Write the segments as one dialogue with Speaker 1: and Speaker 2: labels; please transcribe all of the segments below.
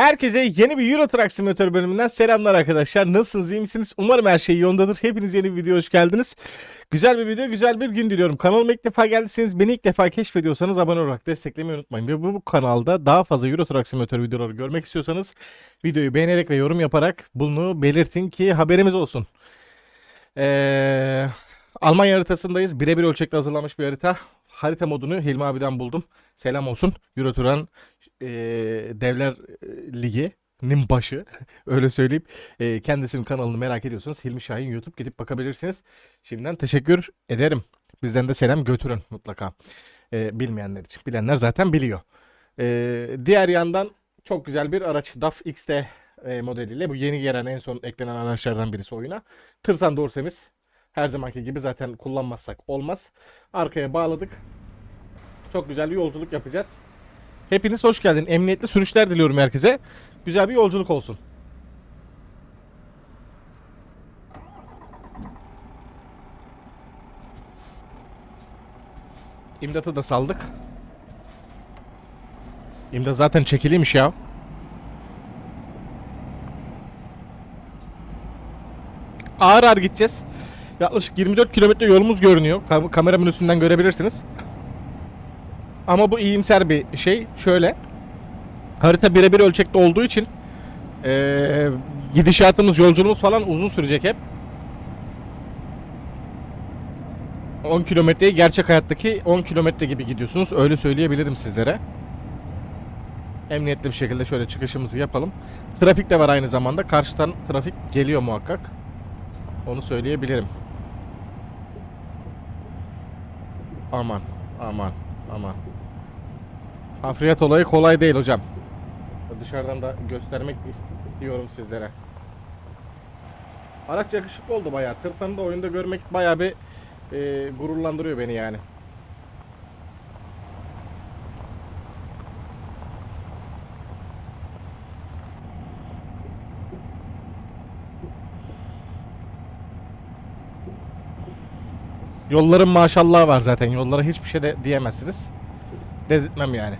Speaker 1: Herkese yeni bir Euro Truck Simulator bölümünden selamlar arkadaşlar. Nasılsınız, iyi misiniz? Umarım her şey yolundadır. Hepiniz yeni bir videoya hoş geldiniz. Güzel bir video, güzel bir gün diliyorum. Kanalıma ilk defa geldiyseniz, beni ilk defa keşfediyorsanız abone olarak desteklemeyi unutmayın. Ve bu, bu kanalda daha fazla Euro Truck Simulator videoları görmek istiyorsanız videoyu beğenerek ve yorum yaparak bunu belirtin ki haberimiz olsun. Ee, Almanya haritasındayız. Birebir ölçekte hazırlanmış bir harita. Harita modunu Hilmi abiden buldum. Selam olsun. Euro Truck'ın e, Devler e, Ligi'nin başı öyle söyleyeyim. E, kendisinin kanalını merak ediyorsanız Hilmi Şahin YouTube gidip bakabilirsiniz. Şimdiden teşekkür ederim. Bizden de selam götürün mutlaka. E, bilmeyenler için. Bilenler zaten biliyor. E, diğer yandan çok güzel bir araç DAF XT e, modeliyle. Bu yeni gelen en son eklenen araçlardan birisi oyuna. Tırsan Dorsemiz. Her zamanki gibi zaten kullanmazsak olmaz. Arkaya bağladık. Çok güzel bir yolculuk yapacağız. Hepiniz hoş geldin. Emniyetli sürüşler diliyorum herkese. Güzel bir yolculuk olsun. İmdatı da saldık. İmdat zaten çekiliymiş ya. Ağır ağır gideceğiz. Yaklaşık 24 kilometre yolumuz görünüyor. Kam- kameramın üstünden görebilirsiniz. Ama bu iyimser bir şey. Şöyle. Harita birebir ölçekte olduğu için eee, gidişatımız, yolculuğumuz falan uzun sürecek hep. 10 kilometreyi gerçek hayattaki 10 kilometre gibi gidiyorsunuz. Öyle söyleyebilirim sizlere. Emniyetli bir şekilde şöyle çıkışımızı yapalım. Trafik de var aynı zamanda. Karşıdan trafik geliyor muhakkak. Onu söyleyebilirim. Aman, aman, aman. Hafriyat olayı kolay değil hocam. Dışarıdan da göstermek istiyorum sizlere. Araç yakışıklı oldu bayağı. Tırsanı da oyunda görmek bayağı bir e, gururlandırıyor beni yani. Yolların maşallah var zaten. Yollara hiçbir şey de diyemezsiniz. Dedirtmem yani.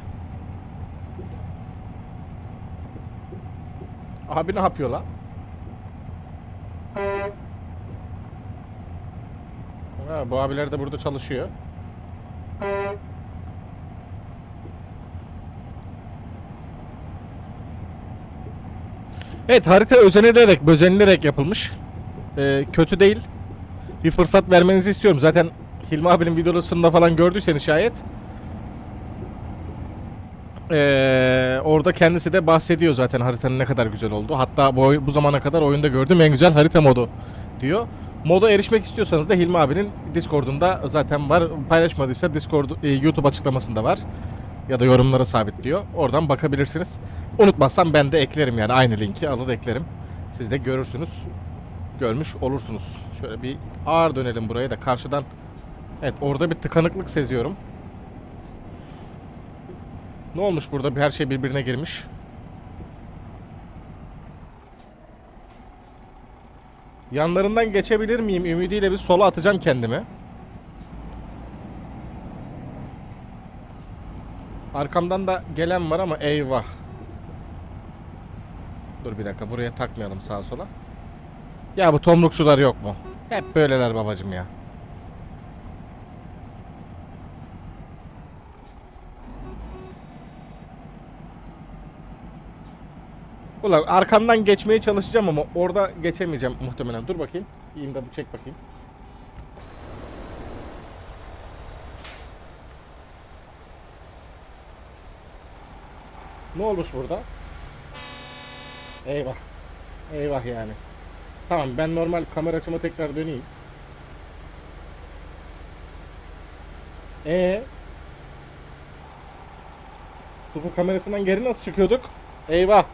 Speaker 1: Abi ne yapıyor lan? Ha, bu abiler de burada çalışıyor. Evet harita özenilerek, bözenilerek yapılmış. Ee, kötü değil. Bir fırsat vermenizi istiyorum. Zaten Hilmi abinin videosunda falan gördüyseniz şayet. Ee, orada kendisi de bahsediyor zaten haritanın ne kadar güzel olduğu. Hatta bu, bu zamana kadar oyunda gördüğüm en güzel harita modu diyor. Moda erişmek istiyorsanız da Hilmi abinin Discord'unda zaten var. Paylaşmadıysa Discord e, YouTube açıklamasında var. Ya da yorumlara sabitliyor. Oradan bakabilirsiniz. Unutmazsam ben de eklerim yani aynı linki alır eklerim. Siz de görürsünüz. Görmüş olursunuz. Şöyle bir ağır dönelim buraya da karşıdan. Evet orada bir tıkanıklık seziyorum. Ne olmuş burada? Her şey birbirine girmiş. Yanlarından geçebilir miyim? Ümidiyle bir sola atacağım kendimi. Arkamdan da gelen var ama eyvah. Dur bir dakika buraya takmayalım sağa sola. Ya bu tomrukçular yok mu? Hep böyleler babacım ya. Ulan arkamdan geçmeye çalışacağım ama orada geçemeyeceğim muhtemelen. Dur bakayım. İmdadı çek bakayım. Ne olmuş burada? Eyvah. Eyvah yani. Tamam ben normal kamera açıma tekrar döneyim. Ee, Sıfır kamerasından geri nasıl çıkıyorduk? Eyvah.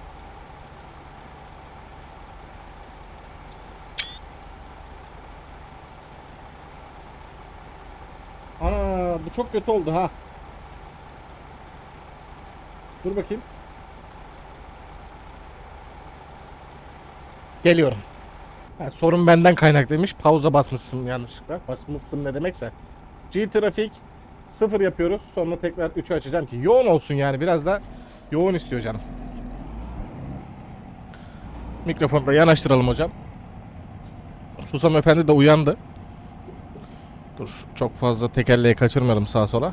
Speaker 1: Ana bu çok kötü oldu ha. Dur bakayım. Geliyorum. Ha, sorun benden kaynaklıymış. Pauza basmışsın yanlışlıkla. Basmışsın ne demekse. G trafik sıfır yapıyoruz. Sonra tekrar 3'ü açacağım ki yoğun olsun yani. Biraz da yoğun istiyor canım. Mikrofonu da yanaştıralım hocam. Susam Efendi de uyandı. Dur çok fazla tekerleği kaçırmayalım sağa sola.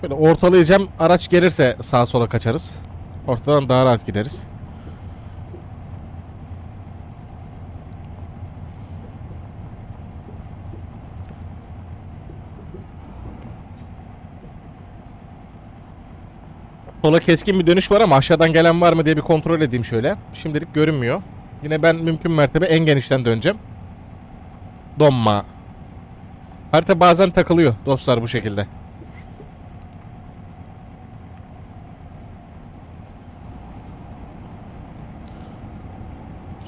Speaker 1: Şöyle ortalayacağım. Araç gelirse sağa sola kaçarız. Ortadan daha rahat gideriz. Sola keskin bir dönüş var ama aşağıdan gelen var mı diye bir kontrol edeyim şöyle. Şimdilik görünmüyor. Yine ben mümkün mertebe en genişten döneceğim. Donma. Harita bazen takılıyor dostlar bu şekilde.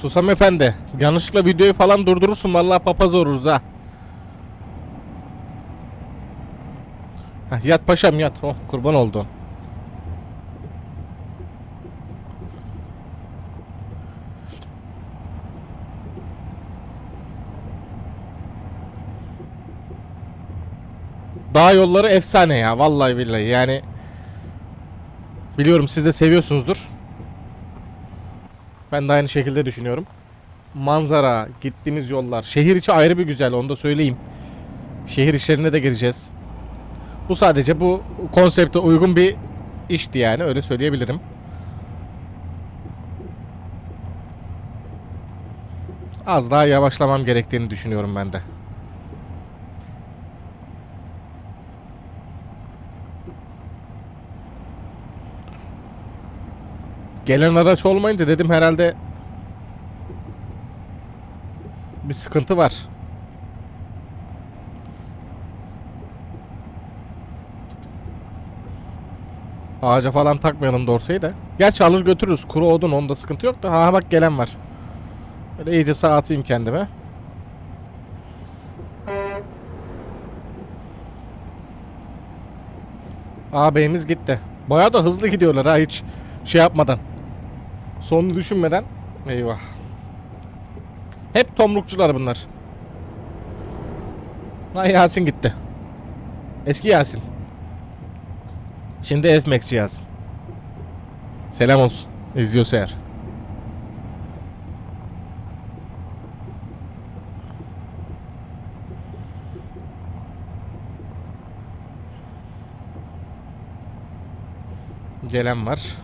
Speaker 1: Susam efendi. Yanlışlıkla videoyu falan durdurursun vallahi papaz oluruz ha. Heh, yat paşam yat. Oh kurban oldun. Dağ yolları efsane ya vallahi billahi yani biliyorum siz de seviyorsunuzdur. Ben de aynı şekilde düşünüyorum. Manzara, gittiğimiz yollar, şehir içi ayrı bir güzel onu da söyleyeyim. Şehir içlerine de gireceğiz. Bu sadece bu konsepte uygun bir işti yani öyle söyleyebilirim. Az daha yavaşlamam gerektiğini düşünüyorum ben de. Gelen araç olmayınca dedim herhalde bir sıkıntı var. Ağaca falan takmayalım dorseyi de. Gerçi alır götürürüz. Kuru odun onda sıkıntı yok da. Ha bak gelen var. Böyle iyice sağ atayım kendime. Ağabeyimiz gitti. Bayağı da hızlı gidiyorlar ha hiç şey yapmadan. Sonunu düşünmeden. Eyvah. Hep tomrukçular bunlar. Ha Yasin gitti. Eski Yasin. Şimdi F-Max'ci Yasin. Selam olsun. İzliyorsa eğer. Gelen var.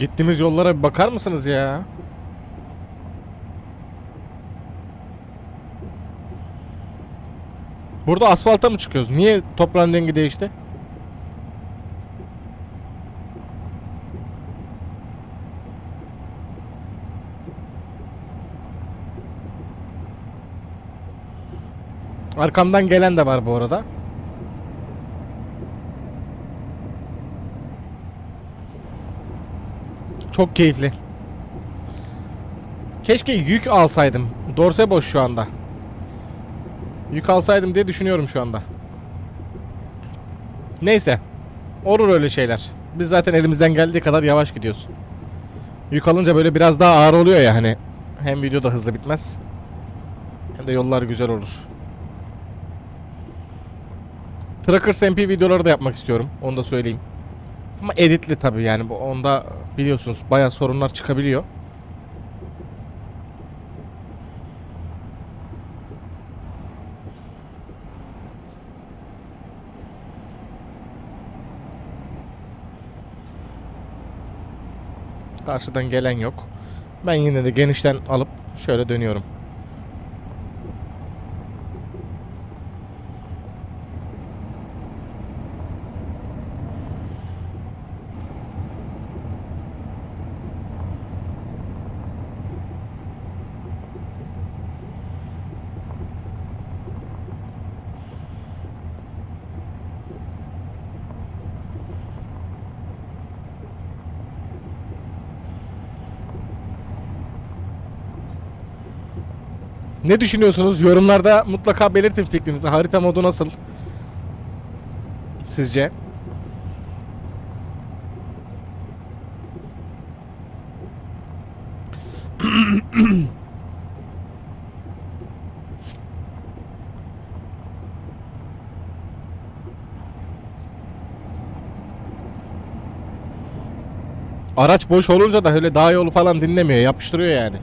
Speaker 1: Gittiğimiz yollara bir bakar mısınız ya? Burada asfalta mı çıkıyoruz? Niye toprağın rengi değişti? Arkamdan gelen de var bu arada. Çok keyifli. Keşke yük alsaydım. Dorse boş şu anda. Yük alsaydım diye düşünüyorum şu anda. Neyse. Olur öyle şeyler. Biz zaten elimizden geldiği kadar yavaş gidiyoruz. Yük alınca böyle biraz daha ağır oluyor ya hani. Hem video da hızlı bitmez. Hem de yollar güzel olur. Trackers MP videoları da yapmak istiyorum. Onu da söyleyeyim. Ama editli tabii yani. Onda biliyorsunuz bayağı sorunlar çıkabiliyor. Karşıdan gelen yok. Ben yine de genişten alıp şöyle dönüyorum. Ne düşünüyorsunuz? Yorumlarda mutlaka belirtin fikrinizi. Harita modu nasıl? Sizce? Araç boş olunca da öyle dağ yolu falan dinlemiyor. Yapıştırıyor yani.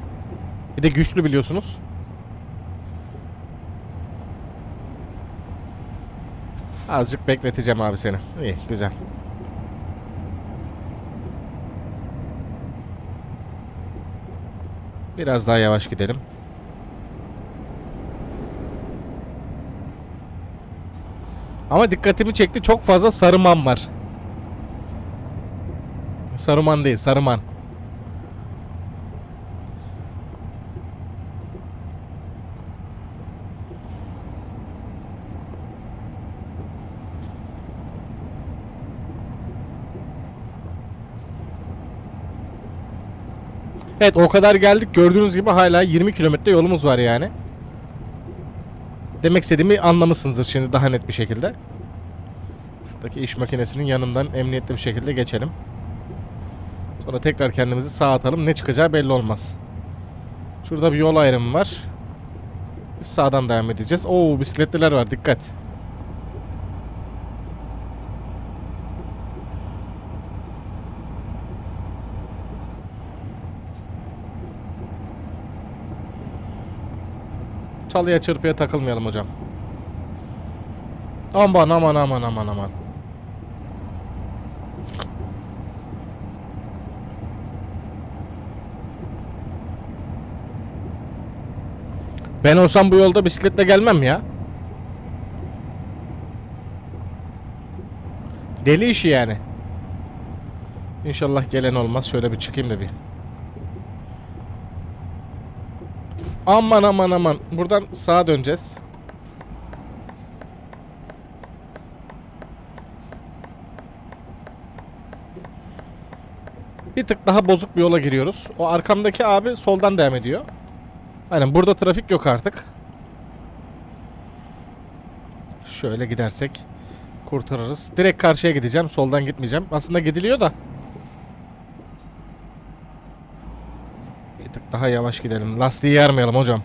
Speaker 1: Bir de güçlü biliyorsunuz. Azıcık bekleteceğim abi seni. İyi güzel. Biraz daha yavaş gidelim. Ama dikkatimi çekti çok fazla sarıman var. Saruman değil, Sarıman. Evet o kadar geldik gördüğünüz gibi hala 20 kilometre yolumuz var yani. Demek istediğimi anlamışsınızdır şimdi daha net bir şekilde. Şuradaki iş makinesinin yanından emniyetli bir şekilde geçelim. Sonra tekrar kendimizi sağa atalım. Ne çıkacağı belli olmaz. Şurada bir yol ayrımı var. Biz sağdan devam edeceğiz. Oo bisikletliler var dikkat. Çalıya çırpıya takılmayalım hocam. Aman aman aman aman aman. Ben olsam bu yolda bisikletle gelmem ya. Deli işi yani. İnşallah gelen olmaz. Şöyle bir çıkayım da bir. Aman aman aman. Buradan sağa döneceğiz. Bir tık daha bozuk bir yola giriyoruz. O arkamdaki abi soldan devam ediyor. Aynen burada trafik yok artık. Şöyle gidersek kurtarırız. Direkt karşıya gideceğim. Soldan gitmeyeceğim. Aslında gidiliyor da. Bir tık daha yavaş gidelim. Lastiği yarmayalım hocam.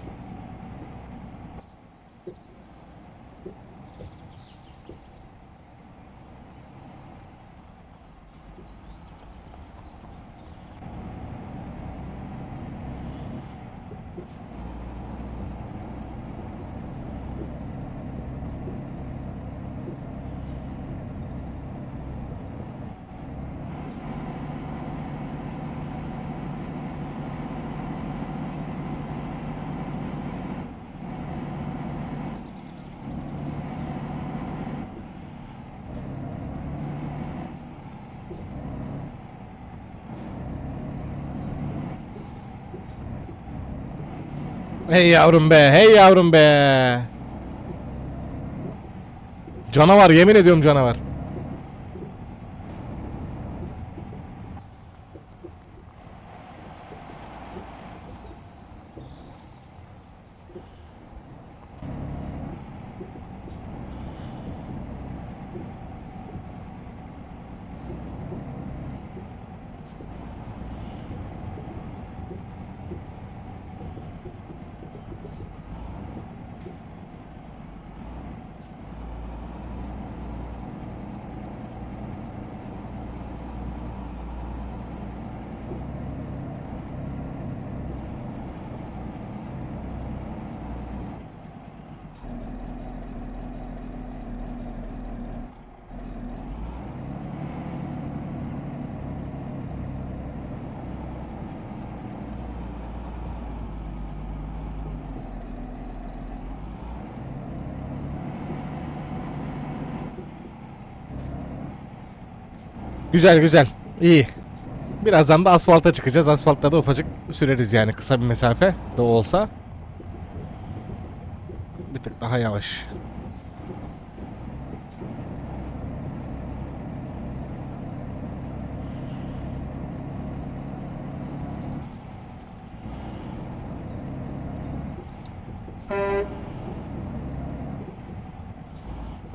Speaker 1: Hey yavrum be, hey yavrum be. Canavar, yemin ediyorum canavar. Güzel güzel. İyi. Birazdan da asfalta çıkacağız. Asfaltta da ufacık süreriz yani kısa bir mesafe de olsa. Bir tık daha yavaş.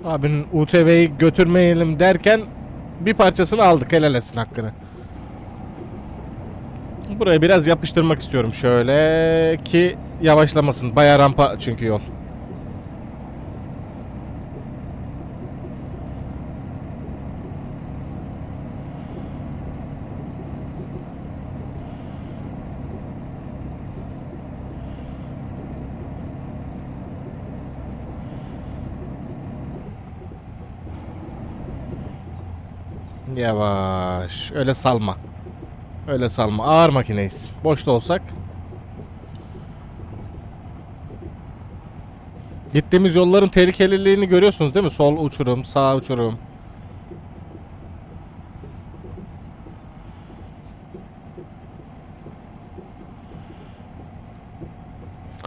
Speaker 1: Abinin UTV'yi götürmeyelim derken bir parçasını aldık helal etsin hakkını. Buraya biraz yapıştırmak istiyorum şöyle ki yavaşlamasın. Baya rampa çünkü yol. Yavaş. Öyle salma. Öyle salma. Ağır makineyiz. Boşta olsak. Gittiğimiz yolların tehlikeliliğini görüyorsunuz değil mi? Sol uçurum, sağ uçurum.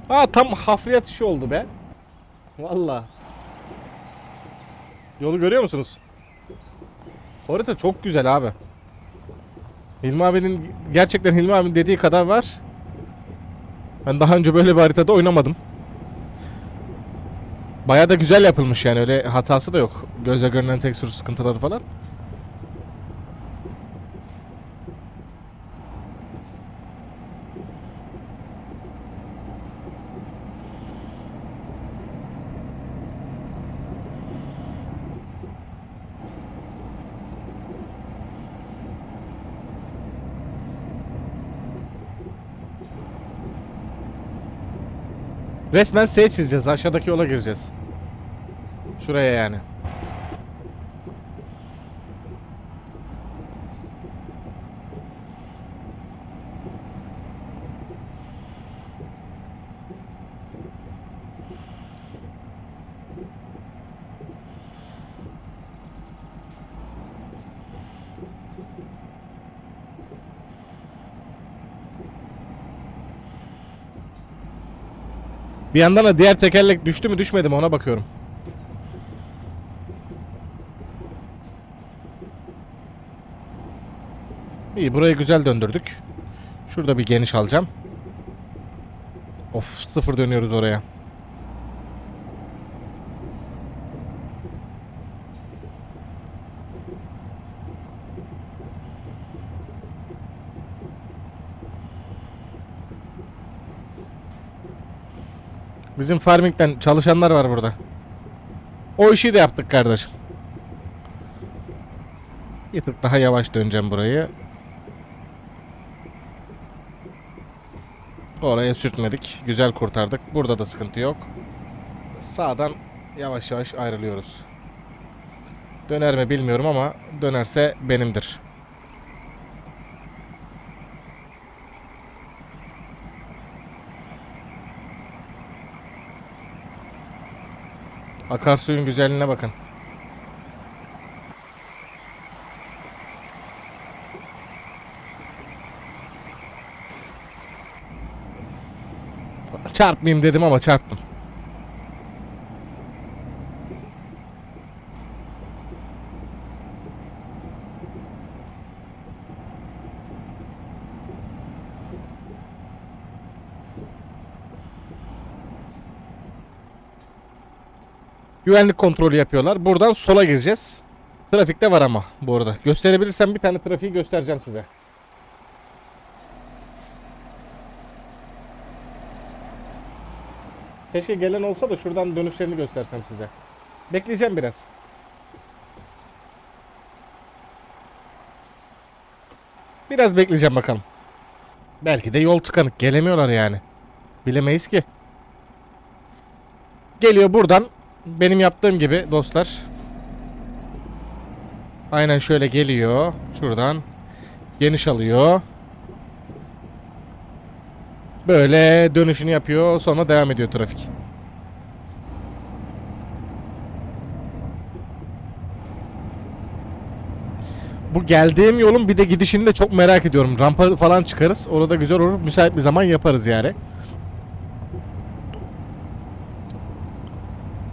Speaker 1: Aa tam hafriyat işi oldu be. Valla. Yolu görüyor musunuz? Harita çok güzel abi. Hilmi abinin gerçekten Hilmi abinin dediği kadar var. Ben daha önce böyle bir haritada oynamadım. Baya da güzel yapılmış yani öyle hatası da yok. Göze görünen tek sürü sıkıntıları falan. Resmen S çizeceğiz. Aşağıdaki yola gireceğiz. Şuraya yani. Bir yandan da diğer tekerlek düştü mü düşmedi mi ona bakıyorum. İyi burayı güzel döndürdük. Şurada bir geniş alacağım. Of sıfır dönüyoruz oraya. Bizim farming'den çalışanlar var burada. O işi de yaptık kardeşim. Bir daha yavaş döneceğim burayı. Oraya sürtmedik. Güzel kurtardık. Burada da sıkıntı yok. Sağdan yavaş yavaş ayrılıyoruz. Döner mi bilmiyorum ama dönerse benimdir. Akarsuyun güzelliğine bakın. Çarpmayayım dedim ama çarptım. Güvenlik kontrolü yapıyorlar. Buradan sola gireceğiz. Trafikte var ama bu arada. Gösterebilirsem bir tane trafiği göstereceğim size. Keşke gelen olsa da şuradan dönüşlerini göstersem size. Bekleyeceğim biraz. Biraz bekleyeceğim bakalım. Belki de yol tıkanık. Gelemiyorlar yani. Bilemeyiz ki. Geliyor buradan. Benim yaptığım gibi dostlar. Aynen şöyle geliyor. Şuradan. Geniş alıyor. Böyle dönüşünü yapıyor. Sonra devam ediyor trafik. Bu geldiğim yolun bir de gidişini de çok merak ediyorum. Rampa falan çıkarız. Orada güzel olur. Müsait bir zaman yaparız yani.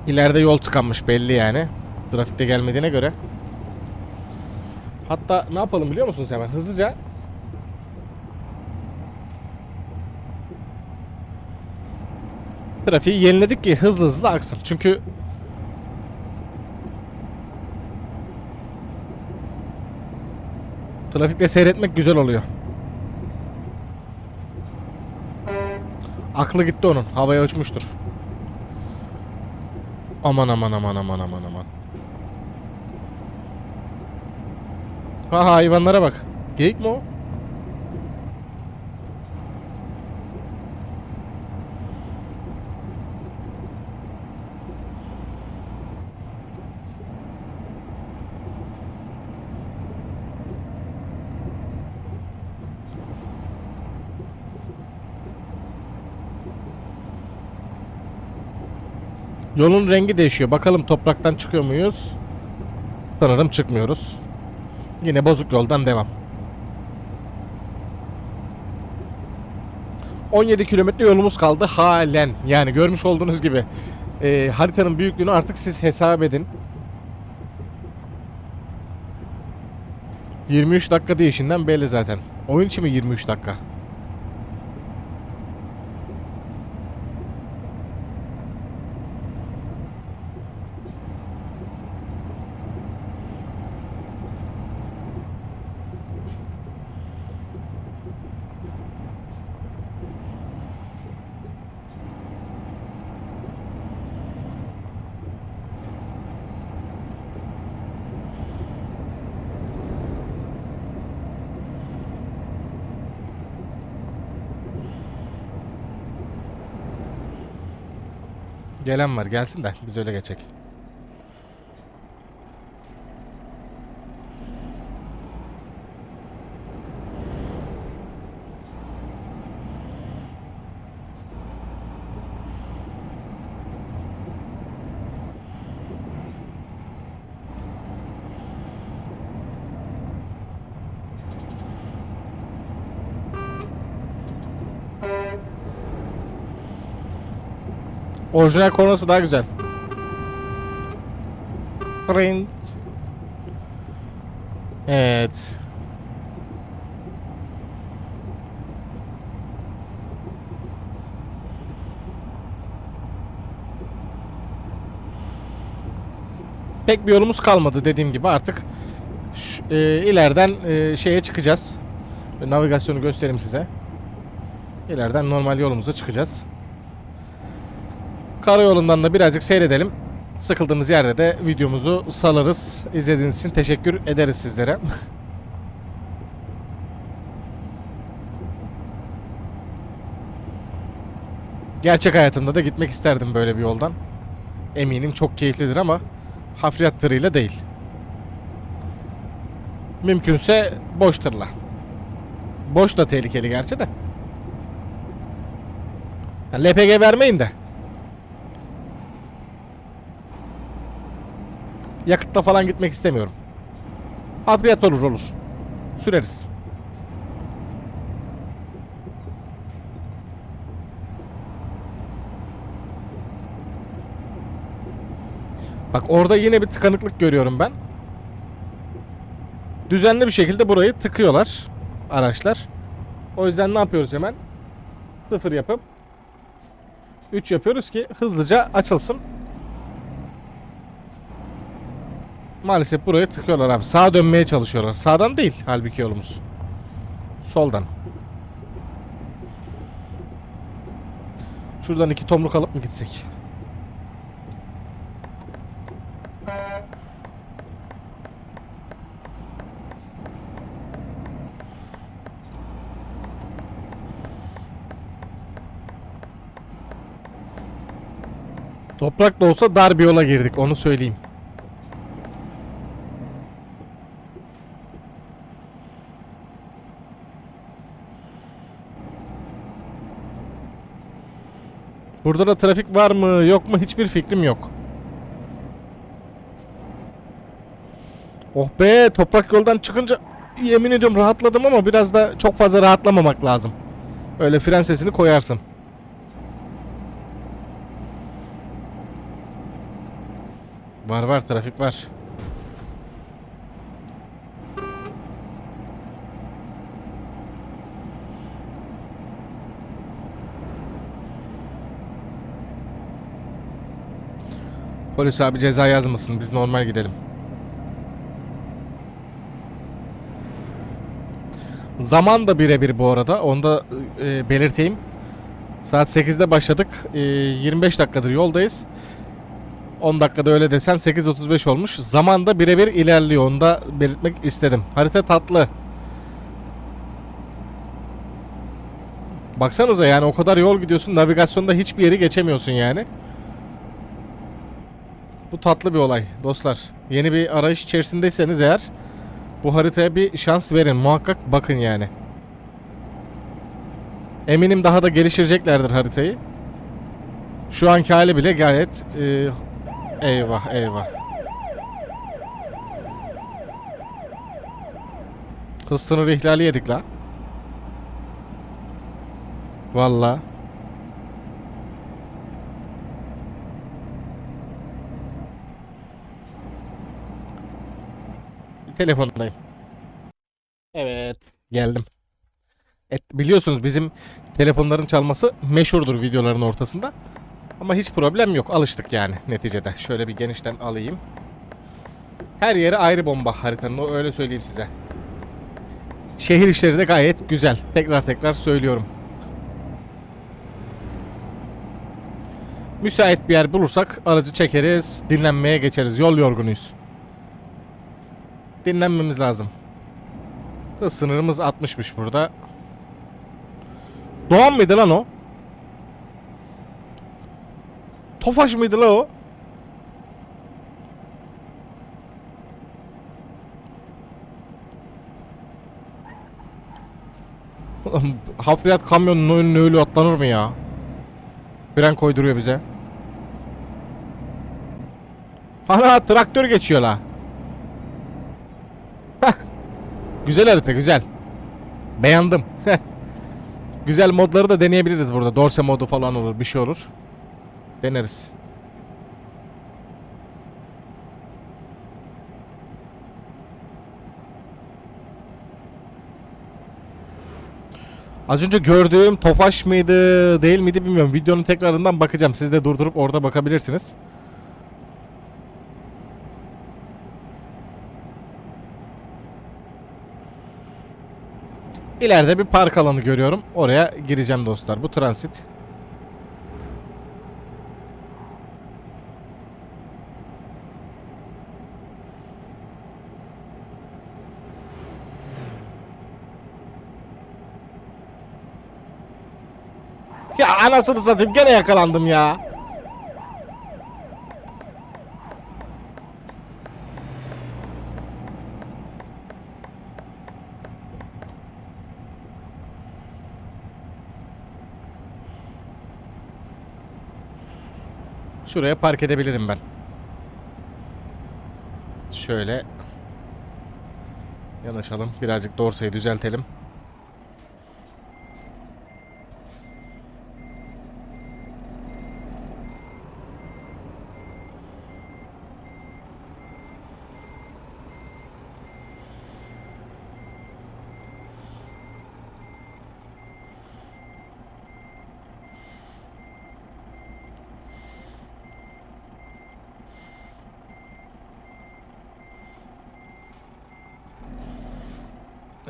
Speaker 1: İleride yol tıkanmış belli yani. Trafikte gelmediğine göre. Hatta ne yapalım biliyor musunuz hemen hızlıca trafiği yeniledik ki hızlı hızlı aksın. Çünkü trafikte seyretmek güzel oluyor. Aklı gitti onun. Havaya uçmuştur. Aman aman aman aman aman aman. Ha hayvanlara bak. Geyik mi o? Yolun rengi değişiyor. Bakalım topraktan çıkıyor muyuz? Sanırım çıkmıyoruz. Yine bozuk yoldan devam. 17 kilometre yolumuz kaldı halen. Yani görmüş olduğunuz gibi e, haritanın büyüklüğünü artık siz hesap edin. 23 dakika değişinden belli zaten. Oyun için mi 23 dakika? Gelen var gelsin de biz öyle geçecek. Orijinal kornası daha güzel. Ring. Evet. Pek bir yolumuz kalmadı dediğim gibi artık şu, e, ileriden e, şeye çıkacağız. Navigasyonu göstereyim size. İleriden normal yolumuza çıkacağız. Karayolundan da birazcık seyredelim. Sıkıldığımız yerde de videomuzu salarız. İzlediğiniz için teşekkür ederiz sizlere. Gerçek hayatımda da gitmek isterdim böyle bir yoldan. Eminim çok keyiflidir ama hafriyat tırıyla değil. Mümkünse boş tırla. Boş da tehlikeli gerçi de. LPG vermeyin de. Yakıtla falan gitmek istemiyorum. Hafriyat olur olur. Süreriz. Bak orada yine bir tıkanıklık görüyorum ben. Düzenli bir şekilde burayı tıkıyorlar araçlar. O yüzden ne yapıyoruz hemen? Sıfır yapıp 3 yapıyoruz ki hızlıca açılsın. Maalesef buraya tıkıyorlar abi. Sağa dönmeye çalışıyorlar. Sağdan değil halbuki yolumuz. Soldan. Şuradan iki tomruk alıp mı gitsek? Toprak da olsa dar bir yola girdik onu söyleyeyim. Burada da trafik var mı yok mu hiçbir fikrim yok. Oh be toprak yoldan çıkınca yemin ediyorum rahatladım ama biraz da çok fazla rahatlamamak lazım. Öyle fren sesini koyarsın. Var var trafik var. Polis abi ceza yazmasın biz normal gidelim. Zaman da birebir bu arada. Onu da e, belirteyim. Saat 8'de başladık. E, 25 dakikadır yoldayız. 10 dakikada öyle desen 8.35 olmuş. Zaman da birebir ilerliyor. Onu da belirtmek istedim. Harita tatlı. Baksanıza yani o kadar yol gidiyorsun. Navigasyonda hiçbir yeri geçemiyorsun yani. Bu tatlı bir olay dostlar. Yeni bir arayış içerisindeyseniz eğer bu haritaya bir şans verin. Muhakkak bakın yani. Eminim daha da geliştireceklerdir haritayı. Şu anki hali bile gayet e, eyvah eyvah. Hız sınırı ihlali yedik la. Valla. Telefondayım. Evet, geldim. Et, biliyorsunuz bizim telefonların çalması meşhurdur videoların ortasında. Ama hiç problem yok. Alıştık yani neticede. Şöyle bir genişten alayım. Her yeri ayrı bomba haritanın. Öyle söyleyeyim size. Şehir işleri de gayet güzel. Tekrar tekrar söylüyorum. Müsait bir yer bulursak aracı çekeriz, dinlenmeye geçeriz. Yol yorgunuyuz. Dinlenmemiz lazım. Hız sınırımız 60'mış burada. Doğan mıydı lan o? Tofaş mıydı la o? Hafriyat kamyonunun önüne öyle atlanır mı ya? Fren koyduruyor bize. Ana traktör geçiyor la. Heh. Güzel harita güzel. Beğendim. güzel modları da deneyebiliriz burada. Dorse modu falan olur bir şey olur. Deneriz. Az önce gördüğüm Tofaş mıydı değil miydi bilmiyorum. Videonun tekrarından bakacağım. Siz de durdurup orada bakabilirsiniz. İleride bir park alanı görüyorum. Oraya gireceğim dostlar. Bu transit. Ya anasını satayım gene yakalandım ya. Şuraya park edebilirim ben. Şöyle yanaşalım. Birazcık dorsayı düzeltelim.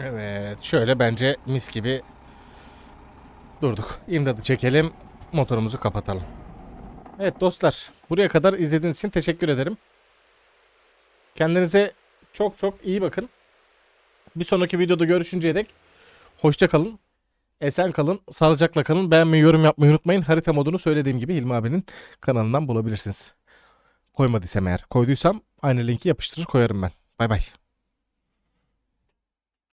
Speaker 1: Evet. Şöyle bence mis gibi durduk. İmdadı çekelim. Motorumuzu kapatalım. Evet dostlar. Buraya kadar izlediğiniz için teşekkür ederim. Kendinize çok çok iyi bakın. Bir sonraki videoda görüşünceye dek hoşça kalın. Esen kalın. Sağlıcakla kalın. Beğenmeyi, yorum yapmayı unutmayın. Harita modunu söylediğim gibi Hilmi abinin kanalından bulabilirsiniz. Koymadıysam eğer. Koyduysam aynı linki yapıştırır koyarım ben. Bay bay.